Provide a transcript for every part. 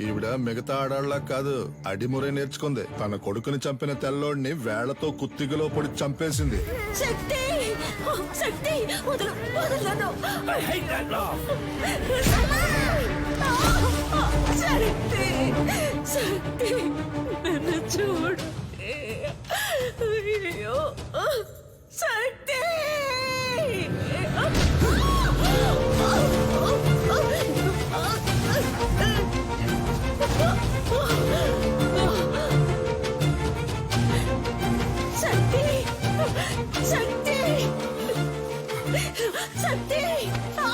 ఈవిడ మిగతా ఆడాళ్ళ కాదు అడిమురే నేర్చుకుంది. తన కొడుకుని చంపిన తెల్లోడిని వేళ్ళతో కుత్తిగలో పొడి చంపేసింది. నన్ను. చూడు. శక్తి! శక్తి శక్తి ఆ!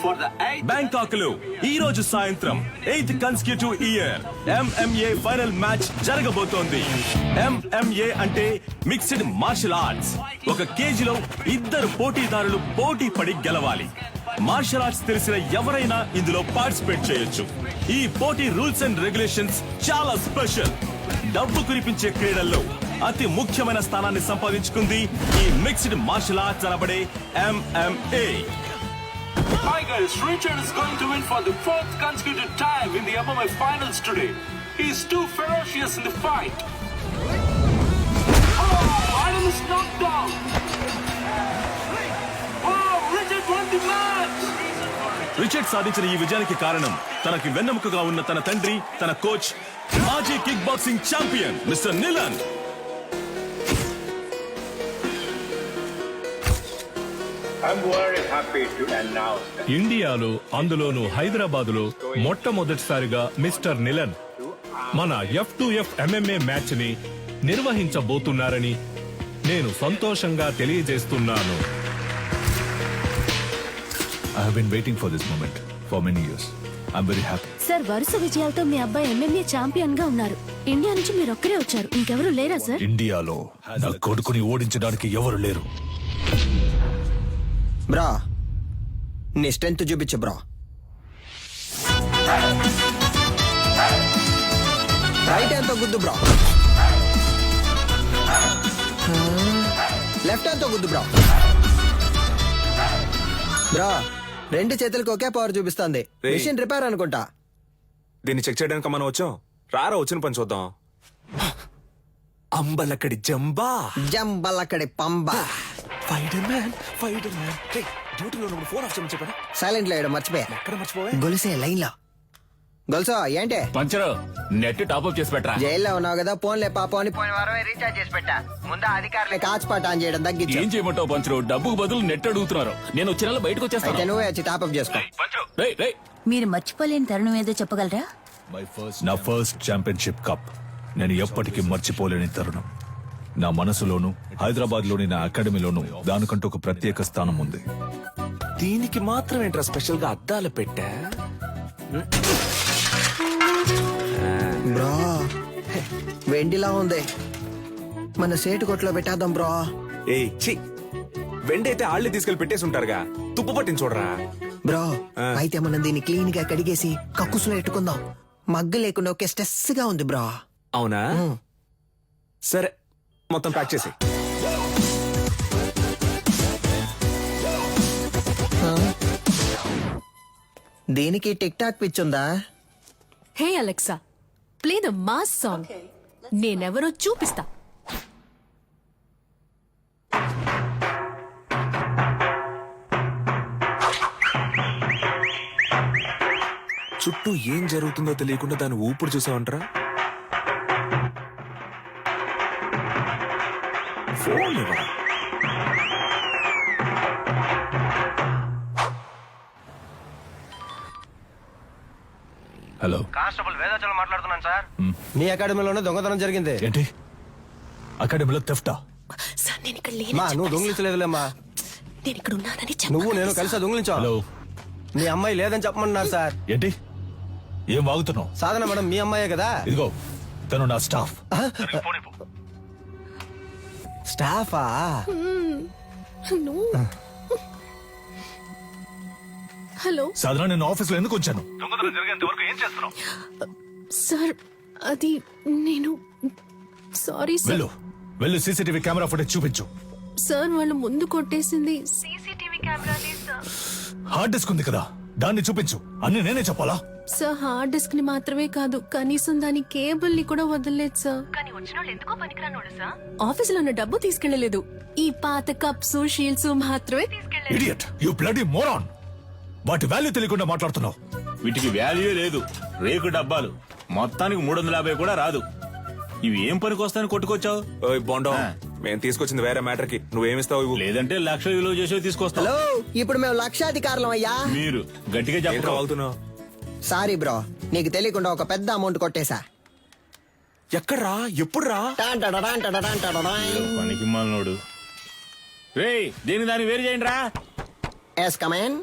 for the బ్యాంకాక్లో ఈ రోజు సాయంత్రం eighth consecutive year MMA final match జరగబోతోంది. ఎంఎంఏ అంటే మిక్స్డ్ మార్షల్ ఆర్ట్స్ ఒక కేజీలో ఇద్దరు పోటీదారులు పోటీ పడి గెలవాలి. మార్షల్ ఆర్ట్స్ తెలిసిన ఎవరైనా ఇందులో పార్టిసిపేట్ చేయొచ్చు. ఈ పోటీ రూల్స్ అండ్ రెగ్యులేషన్స్ చాలా స్పెషల్ డబ్బు కురిపించే క్రీడల్లో అతి ముఖ్యమైన స్థానాన్ని సంపాదించుకుంది ఈ మిక్స్డ్ మార్షల్ ఆర్ట్స్ అనబడే MMA Tigers, Richard is going to win for the fourth consecutive time in the MMA finals today. He's too ferocious in the fight. Oh, Adam is knocked down. Oh, Richard won the match. Richard సాధించిన ఈ విజయానికి కారణం తనకి వెన్నెముకగా ఉన్న తన తండ్రి తన coach మాజీ కిక్ బాక్సింగ్ ఛాంపియన్ మిస్టర్ నిలన్ ఇండియాలో అందులోను హైదరాబాదులో మొట్టమొదటిసారిగా మిస్టర్ నిలన్ మన ఎఫ్ టు ఎఫ్ ఎంఎంఏ మ్యాచ్ని నిర్వహించబోతున్నారని నేను సంతోషంగా తెలియజేస్తున్నాను. I have been waiting for this moment for many years. I'm very happy. Sir వరుస విజయాలతో మీ అబ్బాయి ఎంఎంఏ ఛాంపియన్గా ఉన్నారు. ఇండియా నుంచి మీరు ఒక్కరే వచ్చారు. ఇంకెవరు లేరా సార్? ఇండియాలో నా కొడుకుని ఓడించడానికి ఎవరు లేరు. బ్రా నీ స్ట్రెంత్ చూపించు బ్రా. రైట్ హ్యాండ్తో గుద్దు బ్రా. లెఫ్ట్ హ్యాండ్తో గుద్దు బ్రా. బ్రా రెండు చేతులకు ఒకే పవర్ చూపిస్తుంది. రేయ్. మిషన్ రిపేర్ అనుకుంటా. దీన్ని చెక్ చేయడానికి మనం వచ్చాం. రారా వచ్చిన పని చూద్దాం. అంబలక్కడి జంబా జంబలక్కడి పంబ. ఫైడర్ మ్యాన్ ఫైడర్ మ్యాన్ డ్యూటీలో ఉన్నప్పుడు ఫోన్ ఆఫ్ చేయమని చెప్పాను? సైలెంట్ లేయడం మర్చిపోయా. ఎక్కడ మర్చిపోవా? గొలుసే లైన్లో గొలుసా ఏంటి? పంచరు నెట్ టాప్అప్ చేసి పెట్టరా. జైల్లో ఉన్నావు కదా ఫోన్లే పాపం అని పోయిన వారమే రీఛార్జ్ చేసి పెట్టా. ముందు అధికారులే కాచిపాట ఆన్ చేయడం తగ్గించు. ఏం చేయమంటావు పంచరు? డబ్బుకు బదులు నెట్ అడుగుతున్నారు. నేను వచ్చే నెల బయటకు అయితే వచ్చేస్తాను నువ్వే వచ్చి టాప్అప్ చేసుకో. రేయ్, రేయ్. మీరు మర్చిపోలేని తరుణం ఏదో చెప్పగలరా? నా ఫస్ట్ ఛాంపియన్షిప్ కప్ నేను ఎప్పటికీ మర్చిపోలేని తరుణం. నా మనసులోను హైదరాబాద్లోని నా అకాడమీలోను దానికంటూ ఒక ప్రత్యేక స్థానం ఉంది. దీనికి మాత్రం ఏంట్రా స్పెషల్గా అద్దాలు పెట్టా? బ్రో. వెండిలా ఉంది. మన సేటు కొట్లో పెట్టేద్దాం బ్రో. ఏ చి వెండి అయితే ఆళ్ళే తీసుకెళ్ళి పెట్టేసి ఉంటారుగా తుప్పు పట్టించి చూడరా. బ్రో. అయితే మనం దీన్ని క్లీన్గా కడిగేసి కక్కుసులో ఎట్టుకుందాం. మగ్గు లేకుండా ఒకే స్ట్రెస్గా ఉంది బ్రో. అవునా? సరే మొత్తం ప్యాక్ చేసి దీనికి TikTok పిచ్చుందా? Hey Alexa play the mass song. నేనెవరో చూపిస్తా. చుట్టూ ఏం జరుగుతుందో తెలియకుండా దాన్ని ఊపిరి చూసావంటరా? ఫోన్ ఇవ్వరా హలో కానిస్టేబుల్ వేదాచలం మాట్లాడుతున్నాను సార్. మీ అకాడమీలోనే దొంగతనం జరిగింది. ఏంటి? అకాడమీలో తెఫ్టా సార్ నేను ఇక్కడ మా లేను నువ్వు దొంగిలించలేదులేమ్మా. నేను ఇక్కడ ఉన్నానని నువ్వు నేను కలిసి దొంగిలించావు హలో మీ అమ్మాయి లేదని చెప్పమన్నారు సార్. ఏంటి? ఏం వాగుతున్నావు? సాధన మేడం మీ అమ్మాయే కదా? ఇదిగో తను నా స్టాఫ్ స్టాఫా? హలో. సాధన నేను ఆఫీస్లో ఎందుకు వచ్చాను? సార్ అది నేను సారీ సార్. వెళ్ళు. వెళ్ళు సీసీటీవీ కెమెరా ఫుటేజ్ చూపించు. సార్ వాళ్ళు ముందు కొట్టేసింది. హార్డ్ డిస్క్ ఉంది కదా దాన్ని చూపించు. అన్ని నేనే చెప్పాలా? సార్ హార్డ్ డిస్క్ని మాత్రమే కాదు కనీసం దాని కేబుల్ని కూడా వదలలేదు సార్ ఆఫీస్లో ఉన్న డబ్బు తీసుకెళ్ళలేదు ఈ పాత కప్స్ షీల్డ్స్ మాత్రమే తీసుకెళ్ళలేదు. ఇడియట్ యు బ్లడీ మోరాన్ వాటి వాల్యూ తెలియకుండా మాట్లాడుతున్నావు. వీటికి వాల్యూ లేదు. రేకు డబ్బాలు. మొత్తానికి మూడు వందల యాభై కూడా రాదు. ఇవి ఏం పనికి వస్తాయని కొట్టుకొచ్చావు? ఓయ్ బోండం. మేము తీసుకొచ్చింది వేరే మ్యాటర్కి నువ్వేమిస్తావు ఇవ్వు? లేదంటే లక్ష విలువ చేసే తీసుకొస్తావు హలో ఇప్పుడు మేము లక్షాధికారులం అయ్యా. మీరు గట్టిగా కావాలుతున్నావు సారీ బ్రో నీకు తెలియకుండా ఒక పెద్ద అమౌంట్ కొట్టేశా. ఎక్కడ్రా? ఎప్పుడు రా టాన్ టడడాన్ టడడాన్ టడడాన్. పనికి మాలనోడు. రే దీని దాన్ని వేరు చేయండి రా ఎస్ కమేన్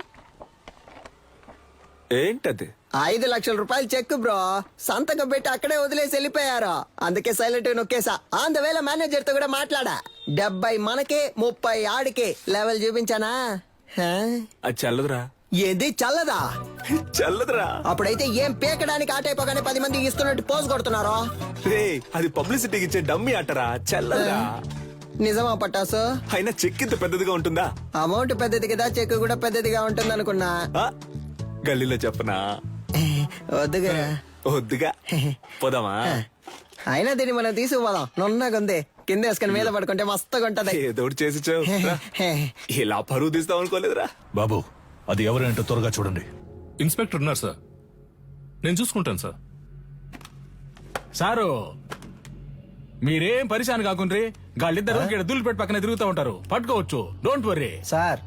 ఏంటది? ఐదు లక్షల రూపాయలు చెక్ బ్రో సంతకం పెట్టి అక్కడే వదిలేసి వెళ్ళిపోయారు. అందుకే సైలెంట్ నొక్కేసా ఆన్ ద వేళ మేనేజర్తో కూడా మాట్లాడా. డెబ్బై మనకే ముప్పై ఆడికే లెవెల్ చూపించానా? హా? అది చల్లదురా. ఏది చల్లదా? చల్లదురా. అప్పుడైతే ఏం పీకడానికి ఆటైపోగానే పది మంది ఇస్తున్నట్టు పోజ్ కొడుతున్నారో? రే అది పబ్లిసిటీకి ఇచ్చే డమ్మి ఆటరా చల్లదురా. నిజమా పట్టాసు అయినా చెక్ ఇంత పెద్దదిగా ఉంటుందా? అమౌంట్ పెద్దది కదా చెక్ కూడా పెద్దదిగా ఉంటుంది అనుకున్నా ఆ? గల్లీలో చెప్పనా? వద్దుగా. వద్దుగా. పోదామా? అయినా దీన్ని మనం తీసుకుపోదాం. నున్నగా ఉంది. కింద వేసుకుని మీద పడుకుంటే మస్తుగా ఉంటది ఏదో చేసి. ఇలా పరువు తీస్తాం అనుకోలేదురా బాబు అది ఎవరేంటో త్వరగా చూడండి. ఇన్స్పెక్టర్ ఉన్నారు సార్. నేను చూసుకుంటాను సార్. సారు మీరేం పరిశాన్ కాకుండ్రి? గాళ్ళిద్దరు ఇక్కడ దూలిపెట్టి పక్కన తిరుగుతూ ఉంటారు. పట్టుకోవచ్చు. డోంట్ వర్రీ సార్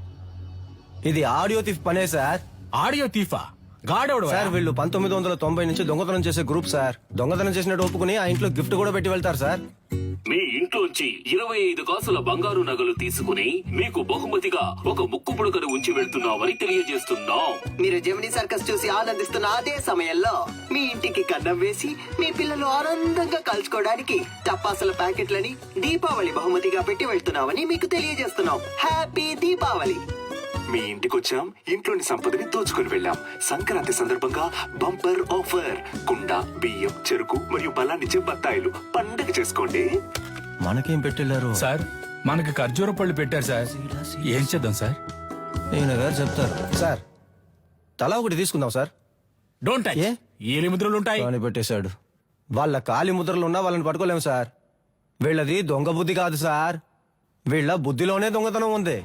ఇది ఆడియో తీఫ్ పనే సార్. ఆడియో తీఫా? గాడెవడు సార్ వీళ్ళు పంతొమ్మిది వందల తొంభై నుంచి దొంగతనం చేసే గ్రూప్ సార్. దొంగతనం చేసినట్టు ఒప్పుకుని ఆ ఇంట్లో గిఫ్ట్ కూడా పెట్టి వెళ్తారు సార్. మీ ఇంట్లోంచి ఇరవై ఐదు కాసుల బంగారు నగలు తీసుకుని మీకు బహుమతిగా ఒక ముక్కు పుడకను ఉంచి వెళ్తున్నామని తెలియజేస్తున్నాం. మీరు జమినీ సర్కస్ చూసి ఆనందిస్తున్న అదే సమయంలో మీ ఇంటికి కన్నం వేసి మీ పిల్లలు ఆనందంగా కలుసుకోవడానికి టపాసుల ప్యాకెట్లని దీపావళి బహుమతిగా పెట్టి వెళ్తున్నామని మీకు తెలియజేస్తున్నాం. హ్యాపీ దీపావళి! మీ ఇంటికి వచ్చాం ఇంట్లోని సంపదని దోచుకుని వెళ్ళాం. సంక్రాంతి సందర్భంగా బంపర్ ఆఫర్. కుండ బియ్యం చెరుకు మరియు బలాన్నిచ్చే బత్తాయిలు. పండగ చేసుకోండి. మనకేం పెట్టెళ్ళారు సార్ మనకి ఖర్జూర పళ్ళు పెట్టారు సార్. ఏం చేద్దాం సార్? ఈయన గారు చెప్తారు. సార్ తలా ఒకటి తీసుకుందాం సార్. డోంట్ టచ్ ఏ? ఏలి ముద్రలు ఉంటాయి. అని పెట్టేశాడు. వాళ్ళ కాలి ముద్రలు ఉన్నా వాళ్ళని పట్టుకోలేము సార్. వీళ్ళది దొంగ బుద్ధి కాదు సార్. వీళ్ళ బుద్ధిలోనే దొంగతనం ఉంది.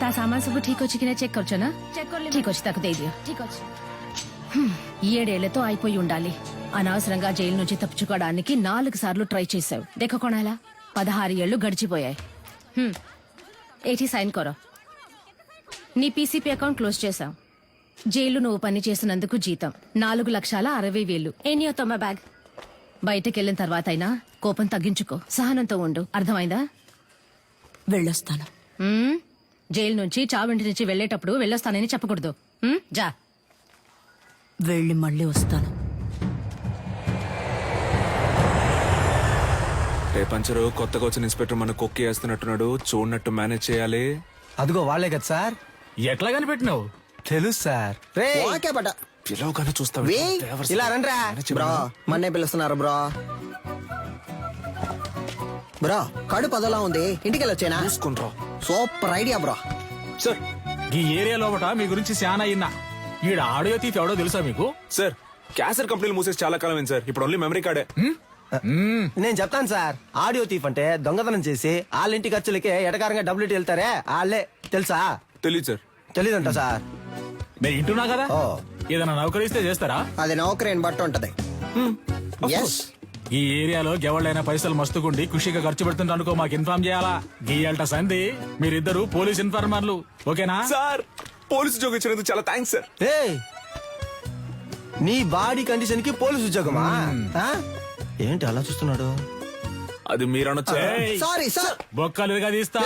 ता सामान सब ठीक हो कि చెక్ చెక్ ना चेक कर ठीक వచ్చి తక్కువ దే ठीक ఏడేళ్ళతో అయిపోయి ఉండాలి అనవసరంగా జైలు నుంచి తప్పించుకోవడానికి నాలుగు సార్లు ట్రై చేశావు। దెక్కకొనాలా పదహారు ఏళ్ళు గడిచిపోయాయి ఏటి సైన్ కోరో నీ పీసీపీ అకౌంట్ క్లోజ్ చేశాం జైలు నువ్వు పని చేసినందుకు జీతం. నాలుగు లక్షల అరవై వేలు. ఎనియో తొమ్మ బ్యాగ్? బయటకెళ్ళిన తర్వాత అయినా కోపం తగ్గించుకో. సహనంతో ఉండు. అర్థమైందా? వెళ్ళొస్తాను. జైలు నుంచి చావింటి నుంచి వెళ్ళేటప్పుడు వెళ్ళొస్తానని చెప్పకూడదు? జా. వెళ్ళి మళ్ళీ వస్తాను. రే పంచరు కొత్తగా వచ్చిన ఇన్స్పెక్టర్ మన కుక్కి వేస్తున్నట్టున్నాడు. చూడనట్టు మేనేజ్ చేయాలి. అదిగో వాళ్ళే కదా సార్. ఎట్లా కనిపెట్టినావు? తెలుసు సార్. రే! ఓకే పిలవగానే చూస్తావు? వే, ఇలా రండ్రా. బ్రో మన్నే పిలుస్తున్నారు బ్రో. బ్రో కడుపు అదోలా ఉంది. ఇంటికి వెళ్ళొచ్చేనా చూసుకుంట్రా సూపర్ ఐడియా బ్రో. సార్. ఈ ఏరియా లోపట మీ గురించి శానా ఇన్నా. ఈడ ఆడియో తీఫ్ ఎవడో తెలుసా మీకు? సార్ క్యాసెట్ కంపెనీలు మూసేసి చాలా కాలం అయింది సార్. ఇప్పుడు ఓన్లీ మెమరీ కార్డే నేను చెప్తాను సార్. ఆడియో తీఫ్ అంటే దొంగతనం చేసి వాళ్ళ ఇంటి ఖర్చులకే ఎటకారంగా డబ్బులు వెళ్తారే? వాళ్ళే తెలుసా? తెలియదు సార్. తెలీదంట సార్. నేను ఇంటున్నా కదా? ఓ. ఏదైనా నౌకరిస్తే చేస్తారా? అది నౌకరీని బట్టి ఉంటది. ఎస్ ఈ ఏరియాలో ఎవళ్ళైనా పైసలు మస్తుకుండి ఖుషిగా ఖర్చు పెడుతుంటే అనుకో మాకు ఇన్ఫార్మ్ చేయాలా? గీయాలట సంధి మీరిద్దరు పోలీస్ ఇన్ఫార్మర్లు ఓకేనా? సార్ పోలీసు జోక్ ఇచ్చినందుకు చాలా థ్యాంక్స్ సార్. ఏయ్ నీ బాడీ కండిషన్కి పోలీస్ ఉద్యోగమా? ఆ? ఏంటి అలా చూస్తున్నాడు? అది మీరు అనొచ్చా సారీ సార్. బొక్కలుగా తీస్తా.